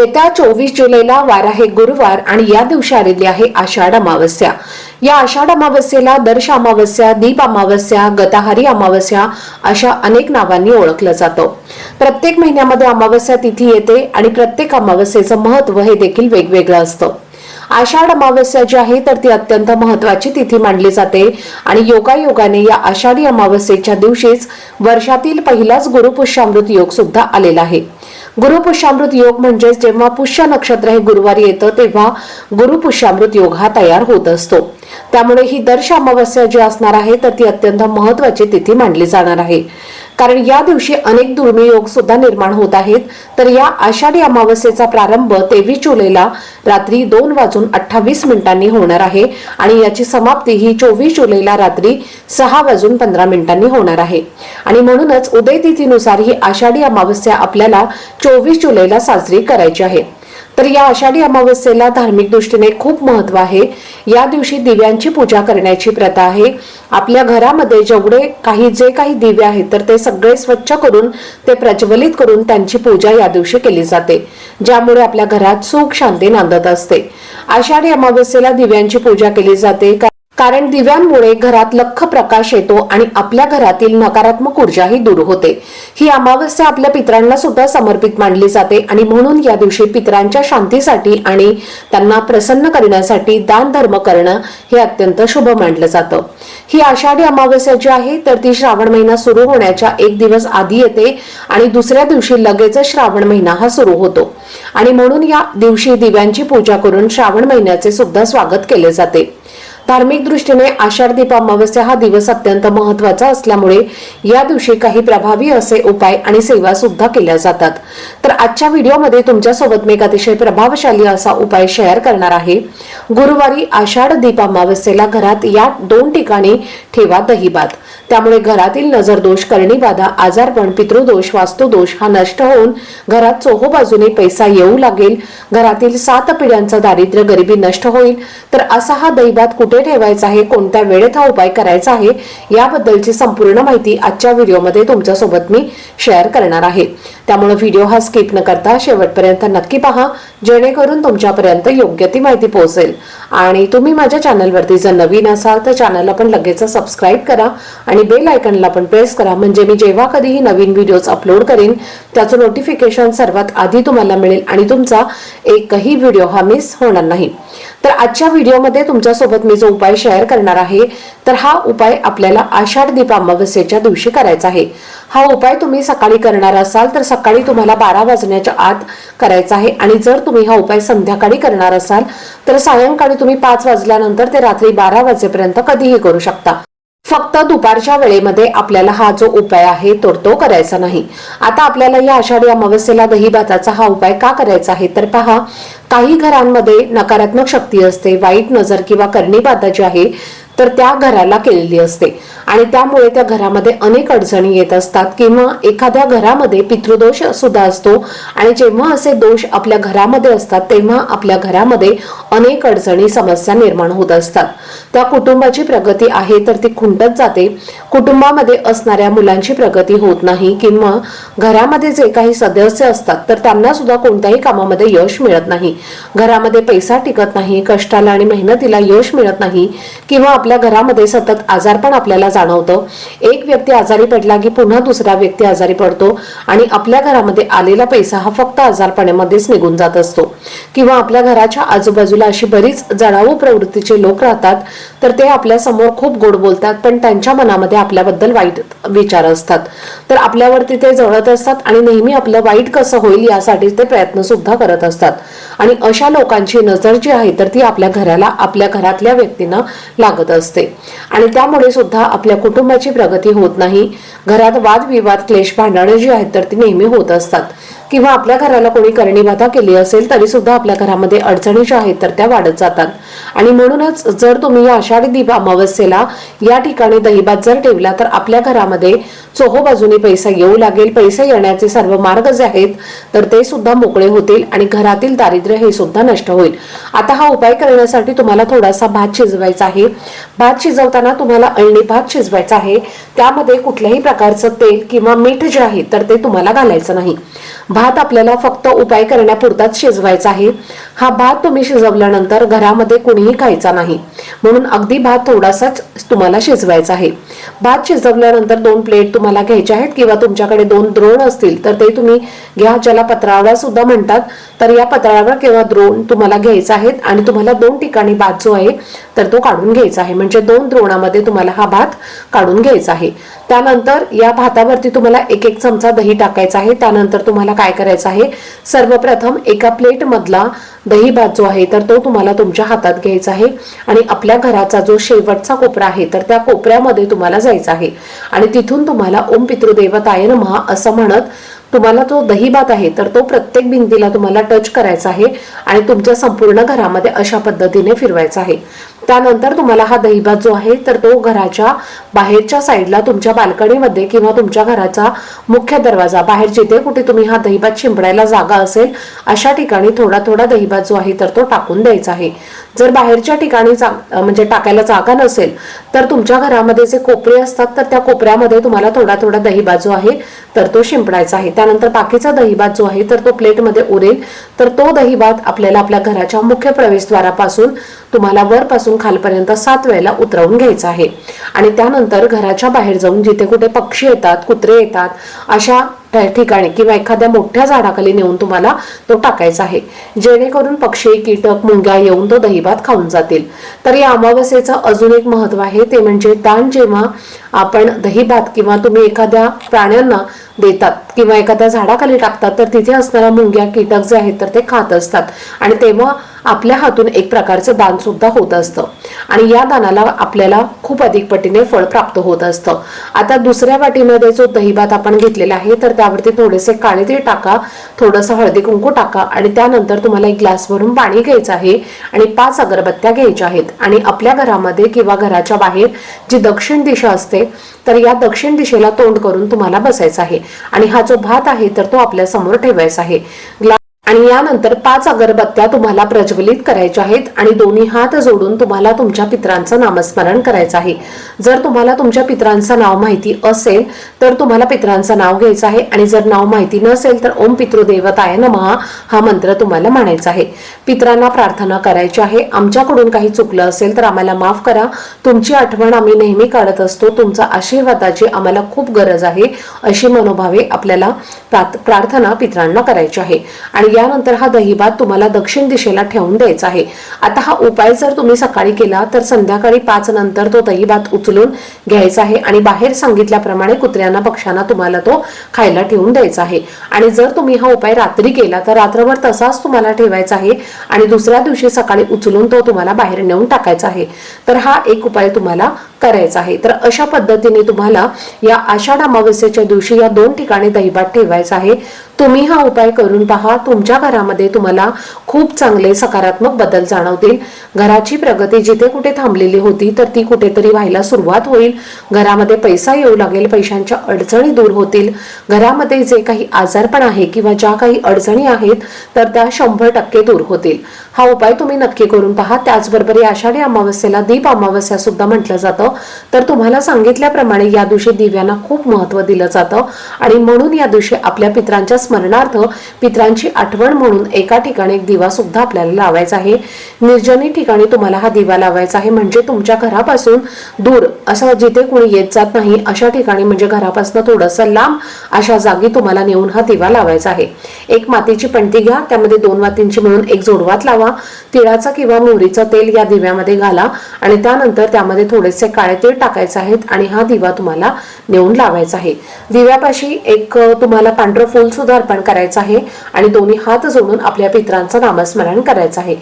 येत्या चोवीस जुलैला वार आहे गुरुवार आणि या दिवशी आलेली आहे आषाढ अमावस्या. या आषाढ अमावस्येला दर्श अमावस्या दीप अमावस्या गताहारी अमावस्या अशा अनेक नावांनी ओळखलं जातं. प्रत्येक महिन्यामध्ये अमावस्या तिथी येते आणि प्रत्येक अमावस्येचं महत्त्व हे देखील वेगवेगळं असतं. आषाढ अमावस्या जी आहे तर ती अत्यंत महत्वाची तिथी मानली जाते आणि योगायोगाने या आषाढी अमावस्येच्या दिवशीच वर्षातील पहिलाच गुरुपुष्यामृत योग सुद्धा आलेला आहे. गुरुपुष्यामृत योग म्हणजेच जेव्हा पुष्य नक्षत्र हे गुरुवारी येतं तेव्हा गुरुपुष्यामृत योग हा तयार होत असतो. त्यामुळे ही दर्श अमावस्या जी असणार आहे तर ती अत्यंत महत्वाची तिथी मानली जाणार आहे. कारण या दिवशी अनेक दुर्मिळ योग सुद्धा निर्माण होत आहेत. तर या आषाढी अमावस्येचा प्रारंभ तेवीस जुलैला रात्री दोन वाजून अठ्ठावीस मिनिटांनी होणार आहे आणि याची समाप्ती ही चोवीस जुलैला रात्री सहा वाजून पंधरा मिनिटांनी होणार आहे. आणि म्हणूनच उदय तिथीनुसार ही आषाढी अमावस्या आपल्याला चोवीस जुलैला साजरी करायची आहे. तर या आषाढी अमावस्येला धार्मिक दृष्टीने खूप महत्त्व आहे. या दिवशी दिव्यांची पूजा करण्याची प्रथा आहे. आपल्या घरामध्ये जेवढे काही जे काही दिवे आहेत तर ते सगळे स्वच्छ करून ते प्रज्वलित करून त्यांची पूजा या दिवशी केली जाते. ज्यामुळे आपल्या घरात सुख शांती नांदत असते. आषाढी अमावस्येला दिव्यांची पूजा केली जाते. कारण दिव्यांमुळे घरात लख प्रकाश येतो आणि आपल्या घरातील नकारात्मक ऊर्जाही दूर होते. ही अमावस्या आपल्या पितरांना सुद्धा समर्पित मानली जाते आणि म्हणून या दिवशी पितरांच्या शांतीसाठी आणि त्यांना प्रसन्न करण्यासाठी दान धर्म करणं हे अत्यंत शुभ मानलं जातं. ही आषाढी अमावस्या जी आहे तर ती श्रावण महिना सुरू होण्याच्या एक दिवस आधी येते आणि दुसऱ्या दिवशी लगेचच श्रावण महिना हा सुरू होतो. आणि म्हणून या दिवशी दिव्यांची पूजा करून श्रावण महिन्याचे सुद्धा स्वागत केले जाते. धार्मिक दृष्टीने आषाढ दीप अमावस्या हा दिवस अत्यंत महत्त्वाचा असल्यामुळे या दिवशी काही प्रभावी असे उपाय आणि सेवा सुद्धा केल्या जातात. तर आजच्या व्हिडिओमध्ये तुमच्यासोबत मी एक अतिशय प्रभावशाली असा उपाय शेअर करणार आहे. गुरुवारी आषाढ दीप अमावस्येला घरात या दोन ठिकाणी ठेवा दहीबात. त्यामुळे घरातील नजरदोष करणीबाधा आजारपण पितृदोष वास्तुदोष हा नष्ट होऊन घरात चोहो बाजूने पैसा येऊ लागेल. घरातील सात पिढ्यांचा दारिद्र्य गरिबी नष्ट होईल. तर असा हा दैवात कुठे ठेवायचा आहे? कोणत्या वेळेत हा उपाय करायचा आहे? याबद्दलची संपूर्ण माहिती आजच्या व्हिडिओमध्ये तुमच्यासोबत मी शेअर करणार आहे. त्यामुळे व्हिडिओ हा स्किप न करता शेवटपर्यंत नक्की पहा. जेणेकरून तुमच्यापर्यंत योग्य ती माहिती पोहोचेल. आणि तुम्ही माझ्या चॅनलवरती जर नवीन असाल तर चॅनलला पण लगेच सबस्क्राईब करा. आणि बेल आयकनला पण प्रेस करा. म्हणजे मी जेव्हा कधीही नवीन व्हिडिओज अपलोड करेन त्याचं नोटिफिकेशन सर्वात आधी तुम्हाला मिळेल आणि तुमचा एकही व्हिडिओ हा मिस होणार नाही. तर आजच्या व्हिडिओमध्ये तुमच्यासोबत मी जो उपाय शेअर करणार आहे तर हा उपाय आपल्याला आषाढ दीप अमावस्येच्या दिवशी करायचा आहे. हा उपाय तुम्ही सकाळी करणार असाल तर सकाळी तुम्हाला बारा वाजण्याच्या आत करायचा आहे. आणि जर तुम्ही हा उपाय संध्याकाळी करणार असाल तर सायंकाळी तुम्ही पाच वाजल्यानंतर ते रात्री बारा वाजेपर्यंत कधीही करू शकता. फक्त दुपारच्या वेळेमध्ये आपल्याला हा जो उपाय आहे तो तो करायचा नाही. आता आपल्याला या आषाढी अमावस्येला दही भाताचा हा उपाय का करायचा आहे? तर पहा काही घरांमध्ये नकारात्मक शक्ती असते वाईट नजर किंवा करणीबाधा जी आहे तर त्या घराला केलेली असते. आणि त्यामुळे त्या घरामध्ये अनेक अडचणी येत असतात किंवा एखाद्या घरामध्ये पितृदोष सुद्धा असतो. आणि जेव्हा असे दोष आपल्या घरामध्ये असतात तेव्हा आपल्या घरामध्ये अनेक अडचणी समस्या निर्माण होत असतात. त्या कुटुंबाची प्रगती आहे तर ती खुंटत जाते. कुटुंबामध्ये असणाऱ्या मुलांची प्रगती होत नाही किंवा घरामध्ये जे काही सदस्य असतात तर त्यांना सुद्धा कोणत्याही कामामध्ये यश मिळत नाही. घरामध्ये पैसा टिकत नाही कष्टाला आणि मेहनतीला यश मिळत नाही किंवा आपल्या घरामध्ये सतत आजारपण आपल्याला जाणवतं. एक व्यक्ती आजारी पडला की पुन्हा दुसरा व्यक्ती आजारी पडतो आणि आपल्या घरामध्ये आलेला पैसा हा फक्त आजारपणामध्येच निघून जात असतो. किंवा आपल्या घराच्या आजूबाजूला अशी बरीच जडावू प्रवृत्तीचे लोक राहतात तर ते आपल्यासमोर खूप गोड बोलतात पण त्यांच्या मनामध्ये आपल्याबद्दल वाईट विचार असतात. तर आपल्यावरती ते जळत असतात आणि नेहमी आपलं वाईट कसं होईल यासाठी ते प्रयत्न सुद्धा करत असतात. आणि अशा लोकांची नजर जी आहे तर ती आपल्या घराला आपल्या घरातल्या व्यक्तींना लागत असते. आणि त्यामुळे सुद्धा आपल्या कुटुंबाची प्रगती होत नाही. घरात वादविवाद क्लेश भांडणं जी आहेत तर ती नेहमी होत असतात. किंवा आपल्या घराला कोणी करणी बाधा केली असेल तरी सुद्धा आपल्या घरामध्ये अडचणी ज्या आहेत तर त्या वाढत जातात. आणि म्हणूनच जर तुम्ही या आषाढी दीप अमावस्येला या ठिकाणी दहीभात जर ठेवला तर आपल्या घरामध्ये चोहो बाजूने पैसा येऊ लागेल. पैसे येण्याचे सर्व मार्ग जे आहेत तर ते सुद्धा मोकळे होतील आणि घरातील दारिद्र्य हे सुद्धा नष्ट होईल. आता हा उपाय करण्यासाठी तुम्हाला थोडासा भात शिजवायचा आहे. भात शिजवताना तुम्हाला अळणी भात शिजवायचा आहे. त्यामध्ये कुठल्याही प्रकारचं तेल किंवा मीठ जे आहे तर ते तुम्हाला घालायचं नाही. भात आपल्याला फक्त उपाय करण्यापुरताच शिजवायचा आहे. हा भात तुम्ही शिजवल्यानंतर घरामध्ये कुणीही खायचा नाही. म्हणून अगदी भात थोडासाच तुम्हाला शिजवायचा आहे. भात शिजवल्यानंतर दोन प्लेट तुम्हाला घ्यायचे आहेत किंवा तुमच्याकडे दोन द्रोण असतील तर ते तुम्ही घ्या. ज्याला पत्रावळा सुद्धा म्हणतात तर या पत्रावळा किंवा द्रोण तुम्हाला घ्यायचा आहे आणि तुम्हाला दोन ठिकाणी भात जो आहे तर तो काढून घ्यायचा आहे. म्हणजे दोन द्रोणामध्ये तुम्हाला हा भात काढून घ्यायचा आहे. त्यानंतर या भातावरती तुम्हाला एक एक चमचा दही टाकायचा आहे. त्यानंतर तुम्हाला काय करायचं आहे? सर्वप्रथम एका प्लेट मधला दही भात जो आहे. तर तो तुम्हाला तुमच्या हातात घ्यायचा आहे. आणि आपल्या घराचा जो शेवटचा कोपरा आहे तर त्या कोपऱ्यामध्ये तुम्हाला जायचं आहे. आणि तिथून तुम्हाला ओम पितृदेवताय महा असं म्हणत तुम्हाला जो दही भात आहे तर तो प्रत्येक भिंतीला तुम्हाला टच करायचा आहे. आणि तुमच्या संपूर्ण घरामध्ये अशा पद्धतीने फिरवायचा आहे. त्यानंतर तुम्हाला हा दहीभात जो आहे तर तो घराच्या बाहेरच्या साईडला तुमच्या बाल्कनीमध्ये किंवा तुमच्या घराचा मुख्य दरवाजा बाहेर जिथे कुठे तुम्ही हा दहीभात शिंपडायला जागा असेल अशा ठिकाणी थोडा थोडा दहीभात जो आहे तर तो टाकून द्यायचा आहे. जर बाहेरच्या ठिकाणी जा- म्हणजे टाकायला जागा नसेल तर तुमच्या घरामध्ये जे कोपरे असतात तर त्या कोपऱ्यामध्ये तुम्हाला थोडा थोडा दहीभात जो आहे तर तो शिंपडायचा आहे. त्यानंतर बाकीचा दहीभात जो आहे तर तो प्लेटमध्ये उरेल तर तो दहीभात आपल्याला आपल्या घराच्या मुख्य प्रवेशद्वारापासून तुम्हाला वरपासून खालपर्यंत सात वेळेला उतरवून घ्यायचं आहे. आणि त्यानंतर घराच्या बाहेर जाऊन जिथे कुठे पक्षी येतात कुत्रे येतात अशा ठिकाणी किंवा एखाद्या मोठ्या झाडाखाली नेऊन तुम्हाला तो टाकायचा आहे. जेणेकरून पक्षी कीटक मुंग्या येऊन तो दहीभात खाऊन जातील. तर या अमावस्येचं अजून एक महत्त्व आहे ते म्हणजे दान जेव्हा आपण दहीभात किंवा तुम्ही एखाद्या प्राण्यांना देतात किंवा एखाद्या झाडाखाली टाकतात तर तिथे असणाऱ्या मुंग्या कीटक जे आहेत तर ते खात असतात. आणि तेव्हा आपल्या हातून एक प्रकारचं दान सुद्धा होत असतं. आणि या दानाला आपल्याला खूप अधिक पटीने फळ प्राप्त होत असतं. आता दुसऱ्या वाटीमध्ये जो दहीभात आपण घेतलेला आहे तर त्यावरती थोडेसे काळे तीळ टाका थोडंसं हळदी कुंकू टाका आणि त्यानंतर तुम्हाला एक ग्लास भरून पाणी घ्यायचं आहे आणि पाच अगरबत्त्या घ्यायच्या आहेत. आणि आपल्या घरामध्ये किंवा घराच्या बाहेर जी दक्षिण दिशा असते तर या दक्षिण दिशेला तोंड करून तुम्हाला बसायचं आहे. आणि हा जो भात आहे तर तो आपल्यासमोर ठेवायचा आहे. आणि यानंतर पाच अगरबत्त्या तुम्हाला प्रज्वलित करायच्या आहेत आणि दोन्ही हात जोडून तुम्हाला तुमच्या पित्रांचं नामस्मरण करायचं आहे. जर तुम्हाला तुमच्या पित्रांचं नाव माहिती असेल तर तुम्हाला पित्रांचं नाव घ्यायचं आहे आणि जर नाव माहिती नसेल तर ओम पितृदेवताय नमहा हा मंत्र तुम्हाला म्हणायचा आहे. पित्रांना प्रार्थना करायची आहे. आमच्याकडून काही चुकलं असेल तर आम्हाला माफ करा. तुमची आठवण आम्ही नेहमी काढत असतो. तुमचा आशीर्वादाची आम्हाला खूप गरज आहे अशी मनोभावे आपल्याला प्रार्थना पित्रांना करायची आहे. आणि यानंतर हा दहीभात तुम्हाला दक्षिण दिशेला ठेवून द्यायचा आहे. आता हा उपाय जर तुम्ही सकाळी केला तर संध्याकाळी पाच नंतर तो दहीभात उचलून घ्यायचा आहे आणि बाहेर सांगितल्याप्रमाणे कुत्र्यांना पक्ष्यांना तुम्हाला तो खायला ठेवून द्यायचा आहे. आणि जर तुम्ही हा उपाय रात्री केला तर रात्रभर तसाच तुम्हाला ठेवायचा आहे आणि दुसऱ्या दिवशी सकाळी उचलून तो तुम्हाला बाहेर नेऊन टाकायचा आहे. तर हा एक उपाय तुम्हाला करायचा आहे. तर अशा पद्धतीने तुम्हाला या आषाढ अमावस्येच्या दिवशी या दोन ठिकाणी दहीभात ठेवायचा आहे. तुम्ही हा उपाय करून पहा. तुमच्या घरामध्ये तुम्हाला खूप चांगले सकारात्मक बदल जाणवतील. घराची प्रगती जिथे कुठे थांबलेली होती तर ती कुठेतरी व्हायला सुरुवात होईल. घरामध्ये पैसा येऊ लागेल पैशांच्या अडचणी दूर होतील. घरामध्ये जे काही आजारपण आहे किंवा ज्या काही अडचणी आहेत तर त्या शंभर टक्के दूर होतील. हा उपाय तुम्ही नक्की करून पहा. त्याचबरोबर या आषाढी अमावस्येला दीप अमावस्या सुद्धा म्हटलं जातं. तर तुम्हाला सांगितल्याप्रमाणे या दिवशी दिव्यांना खूप महत्त्व दिलं जातं. आणि म्हणून या दिवशी आपल्या पित्रांच्या स्मरणार्थ पित्रांची आठवण म्हणून एका ठिकाणी एक दिवा सुद्धा आपल्याला लावायचा आहे. निर्जनी ठिकाणी तुम्हाला हा दिवा लावायचा आहे. म्हणजे तुमच्या घरापासून दूर असं जिथे कोणी येत जात नाही अशा ठिकाणी म्हणजे घरापासून थोडंसं लांब अशा जागी तुम्हाला नेऊन हा दिवा लावायचा आहे. एक मातीची पणती घ्या. त्यामध्ये दोन मातींची मिळून एक जोडवात लावा. तिळाचा किंवा मोहरीचं तेल या दिव्यामध्ये घाला आणि त्यानंतर त्यामध्ये थोडेसे काळे तेल टाकायचे आहेत आणि हा दिवा तुम्हाला नेऊन लावायचा आहे. दिव्यापाशी एक तुम्हाला पांढरं फूल सुद्धा अर्पण करायचं आहे आणि दोन्ही हात जोडून आपल्या पित्रांचं नामस्मरण करायचं आहे.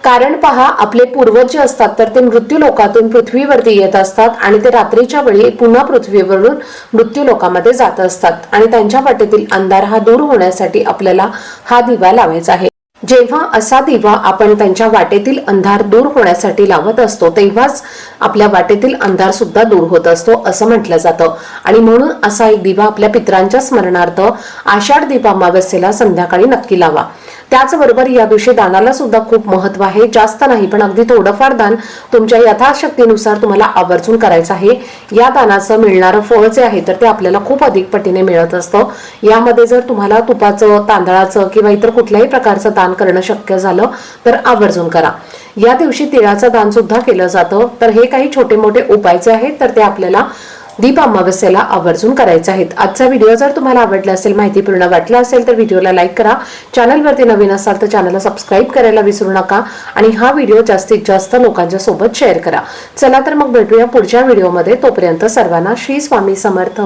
कारण पहा आपले पूर्वज जे असतात तर ते मृत्यू लोकातून पृथ्वीवरती येत असतात आणि ते रात्रीच्या वेळी पुन्हा पृथ्वीवरून मृत्यू लोकामध्ये जात असतात आणि त्यांच्या वाटेतील अंधार हा दूर होण्यासाठी आपल्याला हा दिवा लावायचा आहे. जेव्हा असा दिवा आपण त्यांच्या वाटेतील अंधार दूर होण्यासाठी लावत असतो तेव्हाच आपल्या वाटेतील अंधार सुद्धा दूर होत असतो असं म्हटलं जातं. आणि म्हणून असा एक दिवा आपल्या पित्रांच्या स्मरणार्थ आषाढ दीप अमावस्येला संध्याकाळी नक्की लावा. त्याचबरोबर या दिवशी दानाला सुद्धा खूप महत्त्व आहे. जास्त नाही पण अगदी थोडंफार दान तुमच्या यथाशक्तीनुसार तुम्हाला आवर्जून करायचं आहे. या दानाचं मिळणारं फळ जे आहे तर ते आपल्याला खूप अधिक पटीने मिळत असतं. यामध्ये जर तुम्हाला तुपाचं तांदळाचं किंवा इतर कुठल्याही प्रकारचं दान करणं शक्य झालं तर आवर्जून करा. या दिवशी तिळाचं दान सुद्धा केलं जातं. तर हे काही छोटे मोठे उपाय जे आहेत तर ते आपल्याला दीप अमावस्येला आवर्जून करायचे आहेत. आजचा व्हिडिओ जर तुम्हाला आवडला असेल माहितीपूर्ण वाटला असेल तर व्हिडिओला लाईक करा. चॅनलवरती नवीन असाल तर चॅनलला सबस्क्राईब करायला विसरू नका आणि हा व्हिडिओ जास्तीत जास्त लोकांच्या सोबत शेअर करा. चला तर मग भेटूया पुढच्या व्हिडिओमध्ये. तोपर्यंत सर्वांना श्री स्वामी समर्थ.